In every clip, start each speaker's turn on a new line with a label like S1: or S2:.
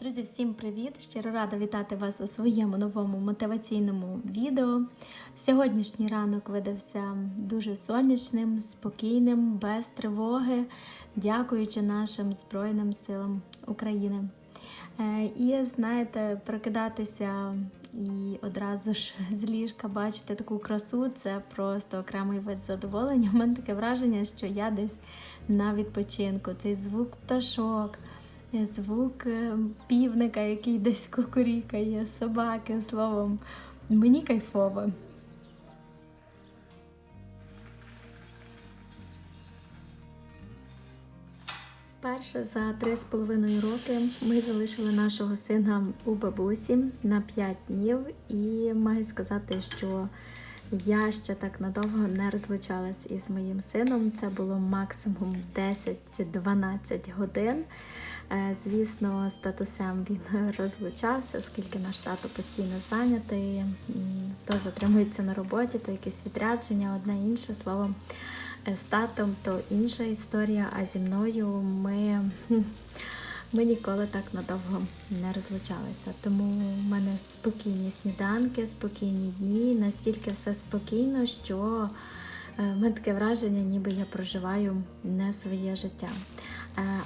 S1: Друзі, всім привіт! Щиро рада вітати вас у своєму новому мотиваційному відео. Сьогоднішній ранок видався дуже сонячним, спокійним, без тривоги, дякуючи нашим Збройним силам України. Е, І знаєте, прокидатися і одразу ж з ліжка бачити таку красу це просто окремий вид задоволення. У мене таке враження, що я десь на відпочинку. Цей звук пташок. Звук е, півника, який десь кукурікає, собаки, словом, мені кайфово. Вперше за три з половиною роки ми залишили нашого сина у бабусі на 5 днів, і маю сказати, що я ще так надовго не розлучалась із моїм сином. Це було максимум 10-12 годин. Е, Звісно, з татусем він розлучався, оскільки наш тато постійно зайнятий, то затримується на роботі, то якесь відрядження, одне інше словом. Е, З татом то інша історія, а зі мною ми, ми ніколи так надовго не розлучалися. Тому в мене спокійні сніданки, спокійні дні, настільки все спокійно, що е, в мене таке враження, ніби я проживаю не своє життя.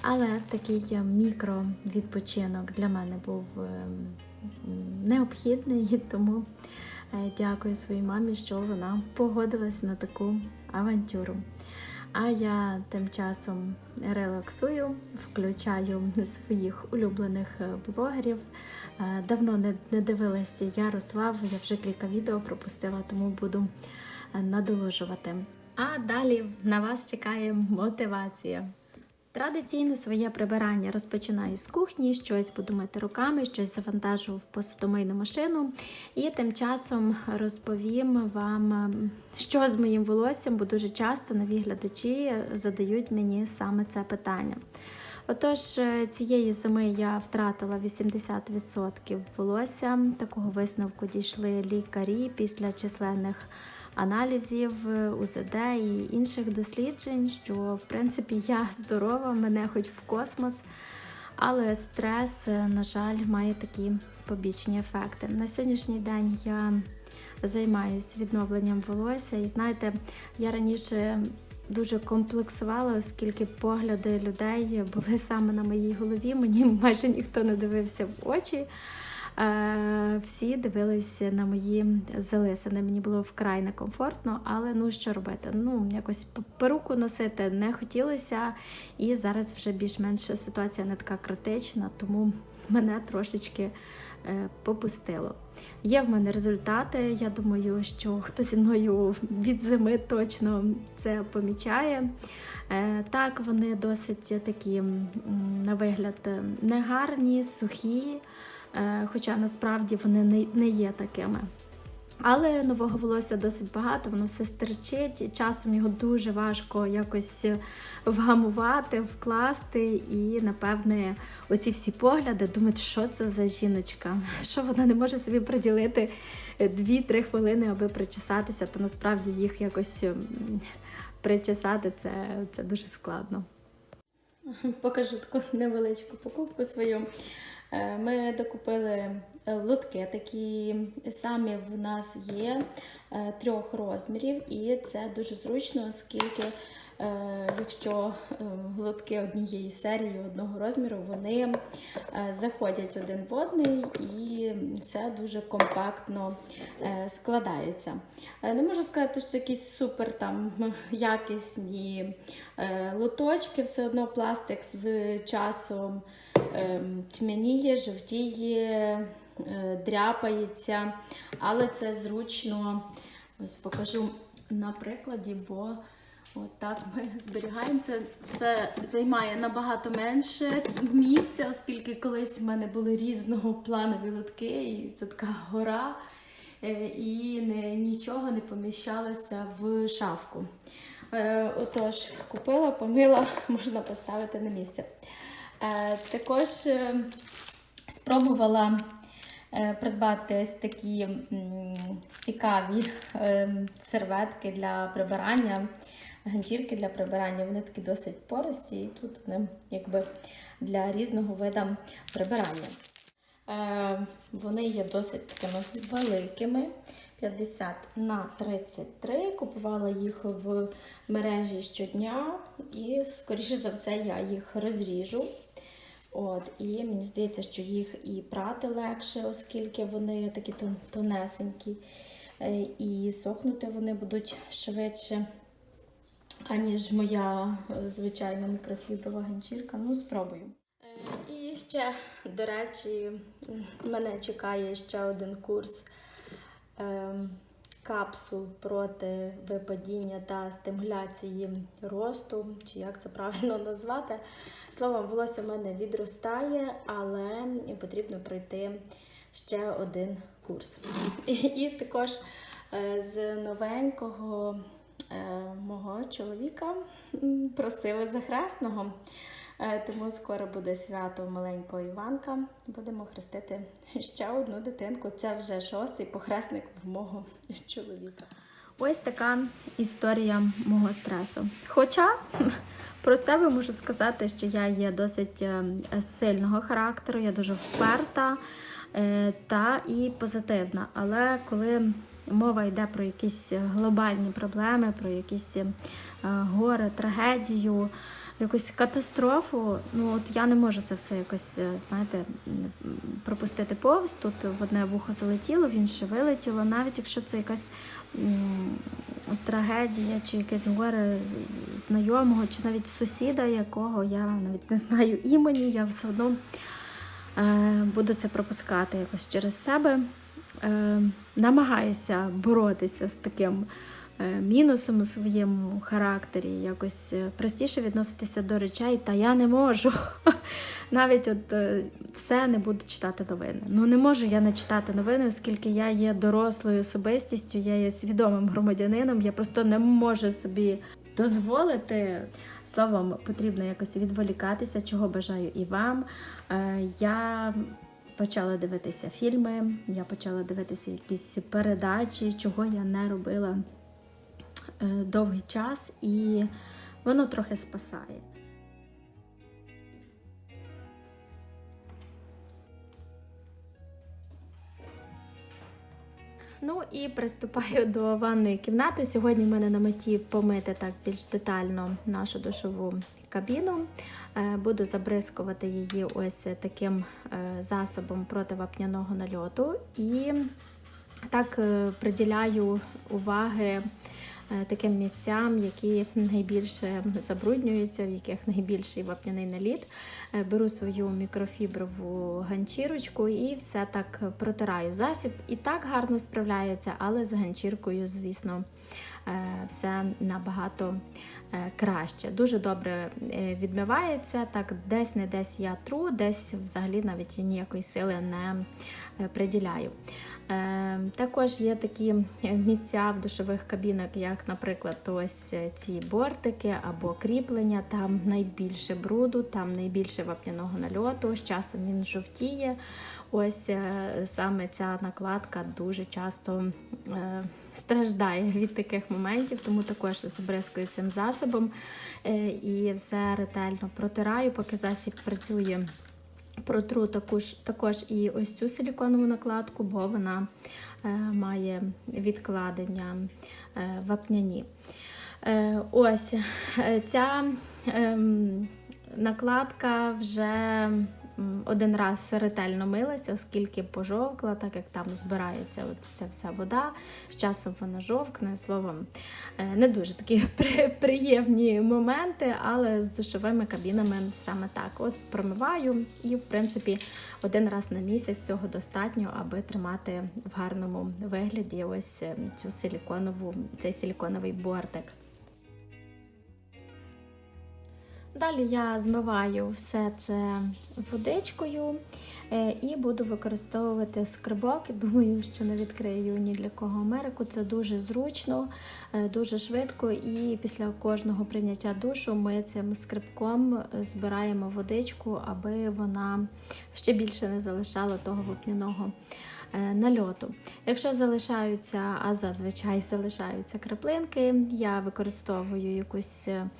S1: Але такий мікровідпочинок для мене був е, необхідний, тому е, дякую своїй мамі, що вона погодилась на таку авантюру. А я тим часом релаксую, включаю своїх улюблених е, блогерів. Е, Давно не, дивилася Ярослав, я вже кілька відео пропустила, тому буду надолужувати. А далі на вас чекає мотивація. Традиційно своє прибирання розпочинаю з кухні, щось буду мити руками, щось завантажу в посудомийну машину. І тим часом розповім вам, що з моїм волоссям, бо дуже часто нові глядачі задають мені саме це питання. Отож, е, цієї зими я втратила 80% волосся. Такого висновку дійшли лікарі після численних аналізів, е, УЗД і інших досліджень, що в принципі я здорова, мене хоч в космос. Але стрес, е, на жаль, має такі побічні ефекти. На сьогоднішній день я займаюся відновленням волосся, і знаєте, я раніше дуже комплексувала, оскільки погляди людей були саме на моїй голові. Мені майже ніхто не дивився в очі. Е, Всі дивилися на мої залисини. Мені було вкрай некомфортно, але ну що робити? Ну, якось перуку носити не хотілося, і зараз вже більш-менш ситуація не така критична, тому мене трошечки е, попустило. Є в мене результати. Я думаю, що хто зі мною від зими точно це помічає. Е, Так, вони досить такі на вигляд негарні, сухі, хоча насправді вони не- є такими. Але нового волосся досить багато, воно все стерчить. Часом його дуже важко якось вгамувати, вкласти. І, напевне, оці всі погляди думають, що це за жіночка, що вона не може собі приділити 2-3 хвилини, аби причесатися, то насправді їх якось причесати це, це дуже складно. Покажу таку невеличку покупку свою. Е, Ми докупили е, лотки, такі самі в нас є е, трьох розмірів, і це дуже зручно, оскільки якщо лотки однієї серії одного розміру, вони заходять один в одний і все дуже компактно складається. Не можу сказати, що якісь супер там якісні лоточки, все одно пластик з часом тьмяніє, жовтіє, е, дряпається, але це зручно. Ось покажу на прикладі, бо от так ми зберігаємо. Це, це займає набагато менше місця, оскільки колись в мене були різного планові лотки, і це така гора, е, і не, нічого не поміщалося в шафку. Е, Отож, купила, помила, можна поставити на місце. Е, Також е, спробувала е, придбати ось такі цікаві серветки для прибирання. ганчірки для прибирання. Вони такі досить пористі, і тут вони якби для різного виду прибирання. Вони є досить такими великими. 50 на 33. Купувала їх в мережі щодня, і, скоріше за все, я їх розріжу. От, І мені здається, що їх і прати легше, оскільки вони такі тонесенькі. Е, І сохнути вони будуть швидше, аніж моя е, звичайна мікрофіброва ганчірка. Ну, спробую. Е, І ще, до речі, мене чекає ще один курс ем, капсул проти випадіння та стимуляції росту, чи як це правильно назвати. Словом, волосся в мене відростає, але потрібно пройти ще один курс. І, також е, з новенького е, мого чоловіка просили захресного. Е, Тому скоро буде свято маленького Іванка. Будемо хрестити ще одну дитинку. Це вже шостий похресник в мого чоловіка. Ось така історія мого стресу. Хоча про себе можу сказати, що я є досить е, сильного характеру, я дуже вперта е, та і позитивна. Але коли мова йде про якісь глобальні проблеми, про якісь горе, трагедію, якусь катастрофу, ну от я не можу це все якось, е, знаєте, пропустити повз. Тут в одне вухо залетіло, в інше вилетіло, навіть якщо це якась трагедія чи якесь горе знайомого, чи навіть сусіда, якого я навіть не знаю імені, я все одно е, буду це пропускати якось через себе. Е, намагаюся боротися з таким мінусом у своєму характері, якось е, простіше відноситися до речей, та я не можу. Навіть от е, все не буду читати новини. Ну не можу я не читати новини, оскільки я є дорослою особистістю, я є свідомим громадянином. Я просто не можу собі дозволити. Словом, потрібно якось відволікатися, чого бажаю і вам. Е, Я почала дивитися фільми, я почала дивитися якісь передачі, чого я не робила е, довгий час, і воно трохи спасає. Ну і приступаю до ванної кімнати. Сьогодні в мене на меті помити так більш детально нашу душову кабіну. Е, Буду забризкувати її ось таким е, засобом проти вапняного нальоту. І так е, приділяю уваги е, таким місцям, які найбільше забруднюються, в яких найбільший вапняний наліт. Е, Беру свою мікрофіброву ганчірочку і все так протираю. Засіб і так гарно справляється, але з ганчіркою, звісно, е, все набагато е, краще. Дуже добре е, відмивається. Так, десь не десь я тру, десь взагалі навіть ніякої сили не е, приділяю. Е, Також є такі місця в душових кабінах, як, наприклад, ось ці бортики або кріплення. Там найбільше бруду, там найбільше вапняного нальоту. З часом він жовтіє. Ось е, саме ця накладка дуже часто е, страждає від таких моментів, тому також забризкую цим засобом е, і все ретельно протираю, поки засіб працює. Протру також, також і ось цю силіконову накладку, бо вона е, має відкладення е, вапняні. Е, ось е, ця е, накладка вже один раз ретельно милася, оскільки пожовкла, так як там збирається ця вся вода. З часом вона жовкне. Словом, е, не дуже такі приємні моменти, але з душовими кабінами саме так. От промиваю і, в принципі, один раз на місяць цього достатньо, аби тримати в гарному вигляді ось е, цю силіконову, цей силіконовий бортик. Далі я змиваю все це водичкою і буду використовувати скрибок. Думаю, що не відкрию ні для кого Америку. Це дуже зручно, е, дуже швидко. І після кожного прийняття душу ми цим скрибком е, збираємо водичку, аби вона ще більше не залишала того вапняного е, нальоту. Якщо залишаються, а зазвичай залишаються краплинки, я використовую якусь е,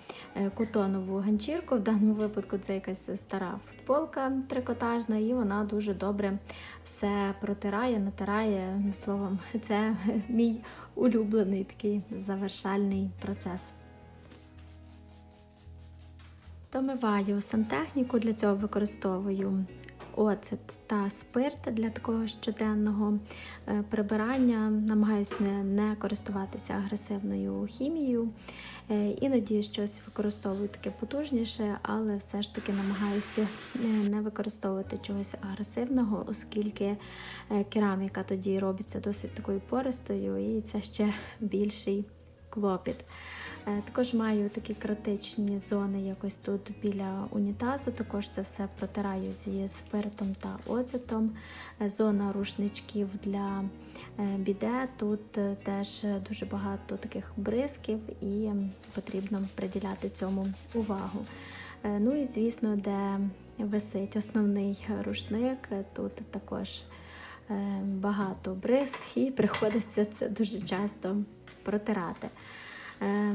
S1: котонову ганчірку. В даному випадку це якась стара футболка трикотажна, і вона дуже добре все протирає, натирає. Словом, це мій улюблений такий завершальний процес. Домиваю сантехніку, для цього використовую оцет та спирт для такого щоденного е, прибирання. Намагаюся не, не користуватися агресивною хімією. Е, Іноді щось використовую таке потужніше, але все ж таки намагаюся е, не використовувати чогось агресивного, оскільки кераміка тоді робиться досить такою пористою, і це ще більший клопіт. Е, Також маю такі критичні зони, якось тут біля унітазу. Також це все протираю зі спиртом та оцетом. Е, Зона рушничків для е, біде. Тут теж дуже багато таких бризків і потрібно приділяти цьому увагу. Ну і звісно, де висить основний рушник, тут також багато бризк і приходиться це дуже часто протирати. Е,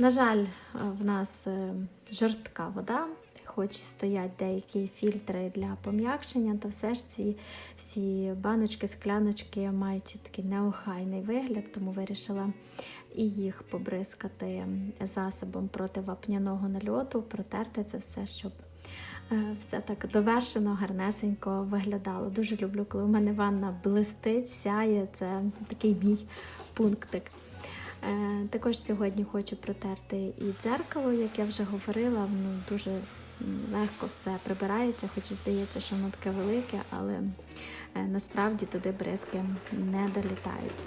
S1: На жаль, в нас е, жорстка вода, хоч і стоять деякі фільтри для пом'якшення, та все ж ці всі баночки, скляночки мають такий неохайний вигляд, тому вирішила і їх побризкати засобом проти вапняного нальоту, протерти це все, щоб е, все так довершено, гарнесенько виглядало. Дуже люблю, коли у мене ванна блистить, сяє. Це такий мій пунктик. Е, Також сьогодні хочу протерти і дзеркало, як я вже говорила, воно дуже легко все прибирається, хоч і здається, що воно таке велике, але е, насправді туди бризки не долітають.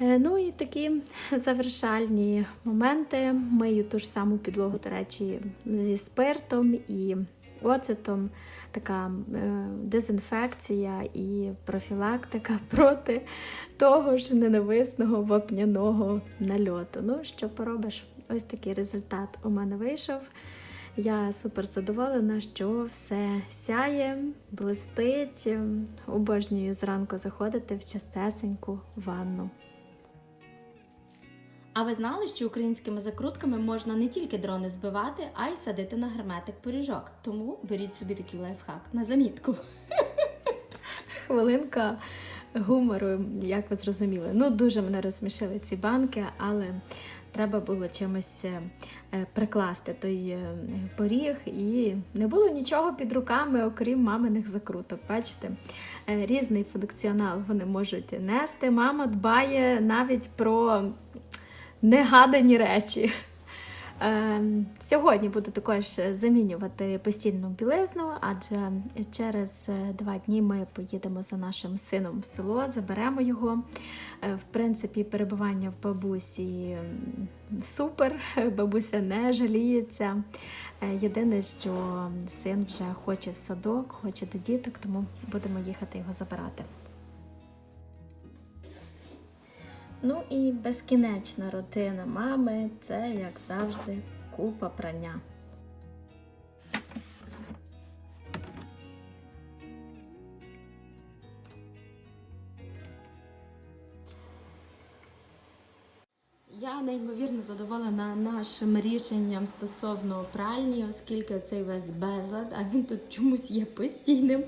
S1: Е, Ну і такі завершальні моменти. Мию ту ж саму підлогу, до речі, зі спиртом і оцетом. Така е, дезінфекція і профілактика проти того ж ненависного вапняного нальоту. Ну, що поробиш? Ось такий результат у мене вийшов. Я супер задоволена, що все сяє, блистить. Обожнюю зранку заходити в чистесеньку ванну.
S2: А ви знали, що українськими закрутками можна не тільки дрони збивати, а й садити на герметик пиріжок. Тому беріть собі такий лайфхак на замітку.
S1: Хвилинка гумору, як ви зрозуміли. Ну, дуже мене розсмішили ці банки, але треба було чимось е, е, прикласти той е, поріг, і не було нічого під руками, окрім маминих закруток. Бачите, різний функціонал вони можуть нести. Мама дбає навіть про негадані речі. Е, Сьогодні буду також замінювати постільну білизну, адже через е, два дні ми поїдемо за нашим сином в село, заберемо його. Е, В принципі, перебування в бабусі супер, бабуся не жаліється. Е, Єдине, що син вже хоче в садок, хоче до діток, тому будемо їхати його забирати. Ну і безкінечна рутина мами це, як завжди, купа прання.
S2: Я неймовірно задоволена нашим рішенням стосовно пральні, оскільки цей весь безлад, а він тут чомусь є постійним.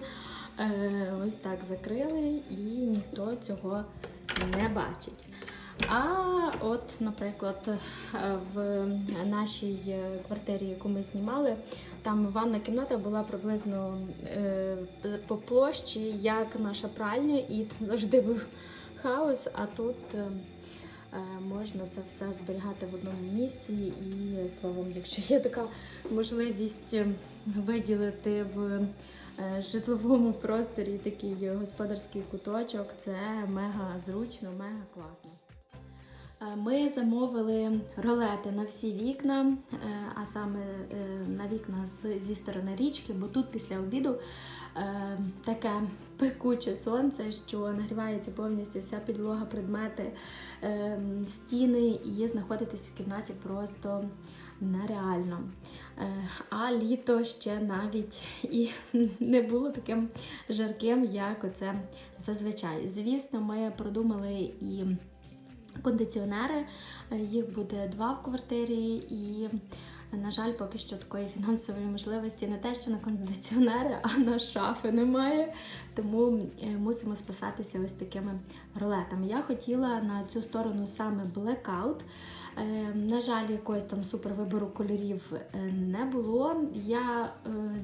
S2: Е, ось так закрили і ніхто цього не бачить. А от, наприклад, е, в нашій е, квартирі, яку ми знімали, там ванна кімната була приблизно е, по площі, як наша пральня, і там завжди був хаос, а тут. Можна це все зберігати в одному місці, і словом, якщо є така можливість виділити в житловому просторі такий господарський куточок, це мега зручно, мега класно. Е, Ми замовили ролети на всі вікна, е, а саме е, на вікна зі сторони річки, бо тут після обіду таке пекуче сонце, що нагрівається повністю вся підлога, предмети, стіни, і знаходитись в кімнаті просто нереально. А літо ще навіть і не було таким жарким, як оце зазвичай. Звісно, ми продумали і кондиціонери. Е, Їх буде два в квартирі, і, на жаль, поки що такої фінансової можливості не те, що на кондиціонери, а на шафи немає. Тому е, мусимо спасатися ось такими ролетами. Я хотіла на цю сторону саме Blackout. Е, На жаль, якогось там супер вибору кольорів не було. Я,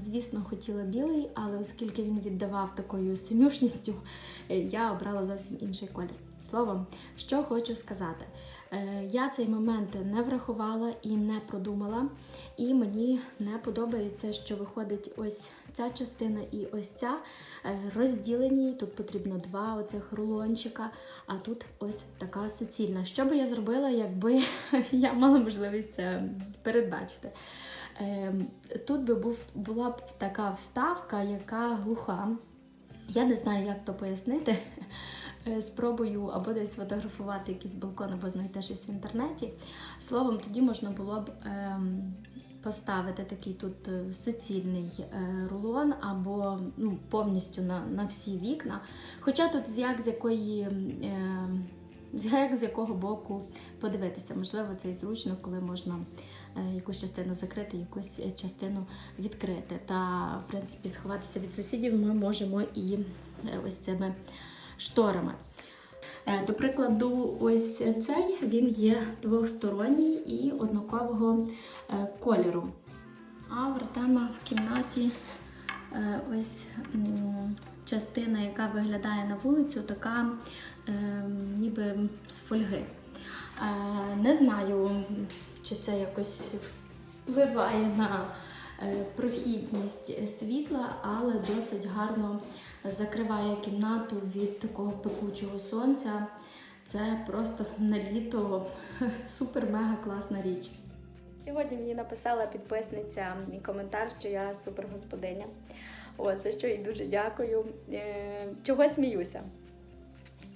S2: звісно, хотіла білий, але оскільки він віддавав такою синюшністю, я обрала зовсім інший колір. Словом, що хочу сказати. Е, Я цей момент не врахувала і не продумала, і мені не подобається, що виходить ось ця частина і ось ця е, розділені. Тут потрібно два оцих рулончика, а тут ось така суцільна. Що би я зробила, якби я мала можливість це передбачити? Е, Тут би був, була б така вставка, яка глуха. Я не знаю, як то пояснити. Е, Спробую або десь фотографувати якийсь балкон, або знайти щось в інтернеті. Словом, тоді можна було б ем, поставити такий тут е, суцільний е, рулон, або ну, повністю на, на всі вікна. Хоча тут як з якої. Е, як з якого боку подивитися, можливо, це і зручно, коли можна якусь частину закрити, якусь частину відкрити. Та, в принципі, сховатися від сусідів ми можемо і ось цими шторами. Е, До прикладу, ось цей він є двосторонній і однакового е, кольору. А в в кімнаті е, ось частина, яка виглядає на вулицю, така ніби з фольги. Не знаю, чи це якось впливає на прохідність світла, але досить гарно закриває кімнату від такого пекучого сонця. Це просто на літо супер-мега класна річ. Сьогодні мені написала підписниця мій коментар, що я супер господиня. От, за що їй дуже дякую. Е, чого сміюся?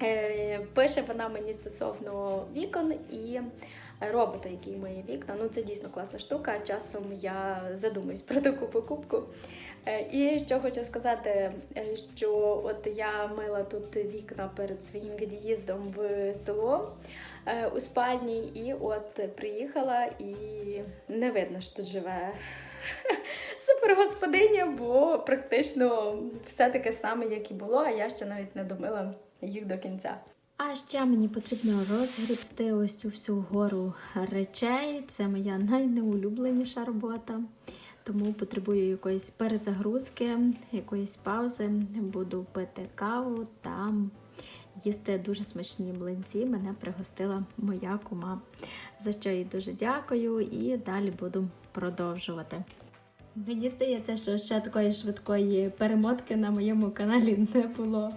S2: Е, пише вона мені стосовно вікон і робота, який миє вікна. Ну, це дійсно класна штука. Часом я задумуюсь про таку покупку. Е, І що хочу сказати, е, що от я мила тут вікна перед своїм від'їздом в село е, у спальні, і от приїхала і не видно, що тут живе супергосподиня, бо практично все таке саме, як і було, а я ще навіть не домила їх до кінця. А ще мені потрібно розгрібсти ось цю всю гору речей. Це моя найнеулюбленіша робота. Тому потребую якоїсь перезагрузки, якоїсь паузи. Буду пити каву та їсти дуже смачні млинці. Мене пригостила моя кума. За що їй дуже дякую і далі буду продовжувати. Мені здається, що ще такої швидкої перемотки на моєму каналі не було.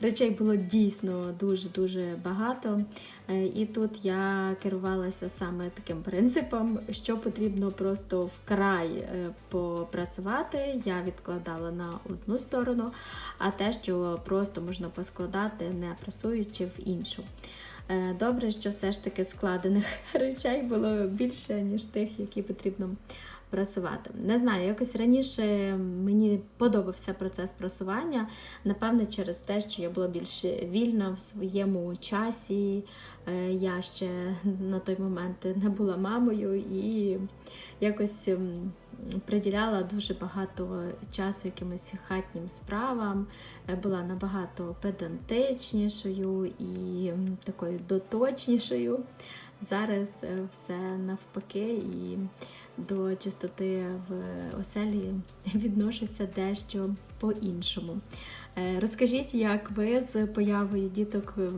S2: Речей було дійсно дуже-дуже багато. Е, І тут я керувалася саме таким принципом, що потрібно просто вкрай е, попрасувати. Я відкладала на одну сторону, а те, що просто можна поскладати, не прасуючи в іншу. Е, Добре, що все ж таки складених речей було більше, ніж тих, які потрібно прасувати. Не знаю, якось раніше мені подобався процес прасування. Напевне, через те, що я була більш вільна в своєму часі. Е, Я ще на той момент не була мамою і якось приділяла дуже багато часу якимось хатнім справам, Е, була набагато педантичнішою і такою доточнішою. Зараз е, все навпаки, і до чистоти в оселі відношуся дещо по-іншому. Е, Розкажіть, як ви з появою діток, е,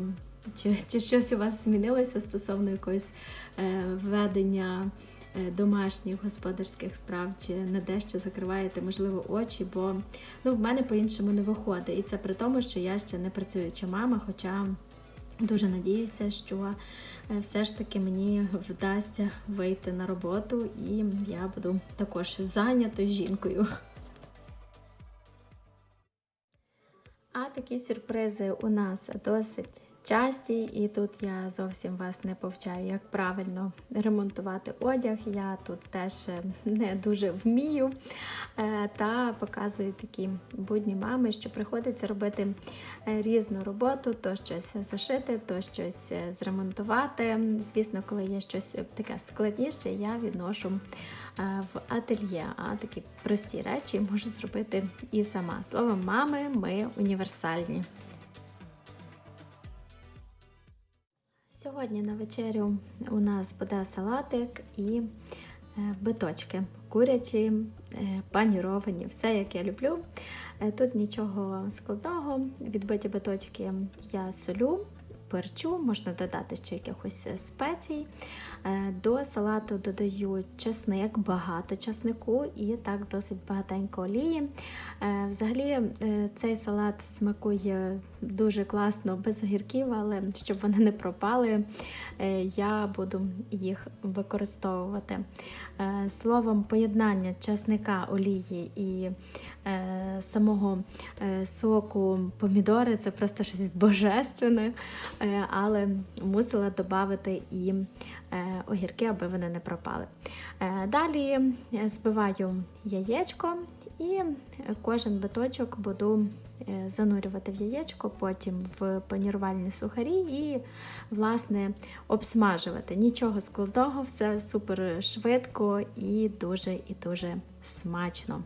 S2: чи, чи щось у вас змінилося стосовно якогось ведення е, домашніх господарських справ, чи на дещо закриваєте, можливо, очі, бо ну, в мене по-іншому не виходить. І це при тому, що я ще не працююча мама, хоча дуже надіюся, що е, все ж таки мені вдасться вийти на роботу, і я буду також зайнятою жінкою. А такі сюрпризи у нас досить
S1: часті, і тут я зовсім вас не повчаю, як правильно ремонтувати одяг. Я тут теж е, не дуже вмію Е, та показую такі будні мами, що приходиться робити е, різну роботу, то щось зашити, то щось зремонтувати. Звісно, коли є щось таке складніше, я відношу в ательє, а такі прості речі можу зробити і сама. Словом, мами, ми універсальні. Сьогодні на вечерю у нас буде салатик і е, биточки курячі, е, паніровані, все як я люблю. Е, Тут нічого складного. Відбиті биточки я солю, перчу, можна додати ще якихось е, спецій. Е, До салату додаю чесник, багато чеснику і так досить багатенько олії. Е, Взагалі цей салат смакує дуже класно без огірків, але щоб вони не пропали, я буду їх використовувати. Е, Словом, поєднання часника, олії і е, самого е, соку помідори це просто щось божественне, але мусила додати і огірки, аби вони не пропали. Далі збиваю яєчко і кожен биточок буду е, занурювати в яєчко, потім в панірувальні сухарі і, власне, обсмажувати. Нічого складного, все супер швидко і дуже і дуже смачно.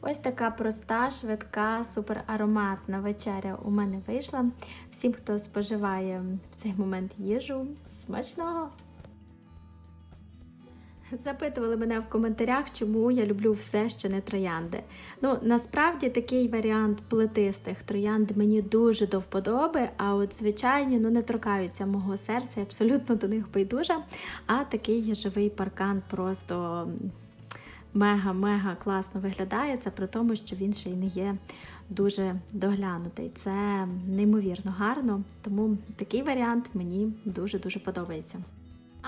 S1: Ось така проста, швидка, супер ароматна вечеря у мене вийшла. Всім, хто споживає в цей момент їжу, смачного! Запитували мене в коментарях, чому я люблю все, що не троянди. Ну, насправді такий варіант плетистих троянд мені дуже до вподоби, а от звичайні ну, не торкаються мого серця, абсолютно до них байдужа. А такий живий паркан просто мега-мега класно виглядає. Це при тому, що він ще й не є дуже доглянутий. Це неймовірно гарно, тому такий варіант мені дуже-дуже подобається.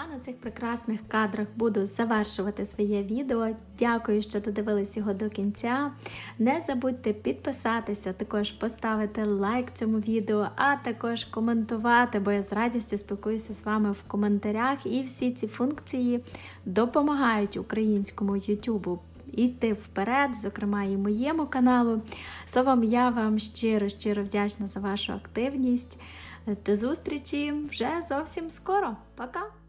S1: А на цих прекрасних кадрах буду завершувати своє відео. Дякую, що додивились його до кінця. Не забудьте підписатися, також поставити лайк цьому відео, а також коментувати, бо я з радістю спілкуюся з вами в коментарях. І всі ці функції допомагають українському Ютубу йти вперед, зокрема і моєму каналу. Словом, я вам щиро щиро вдячна за вашу активність. До зустрічі вже зовсім скоро. Пока!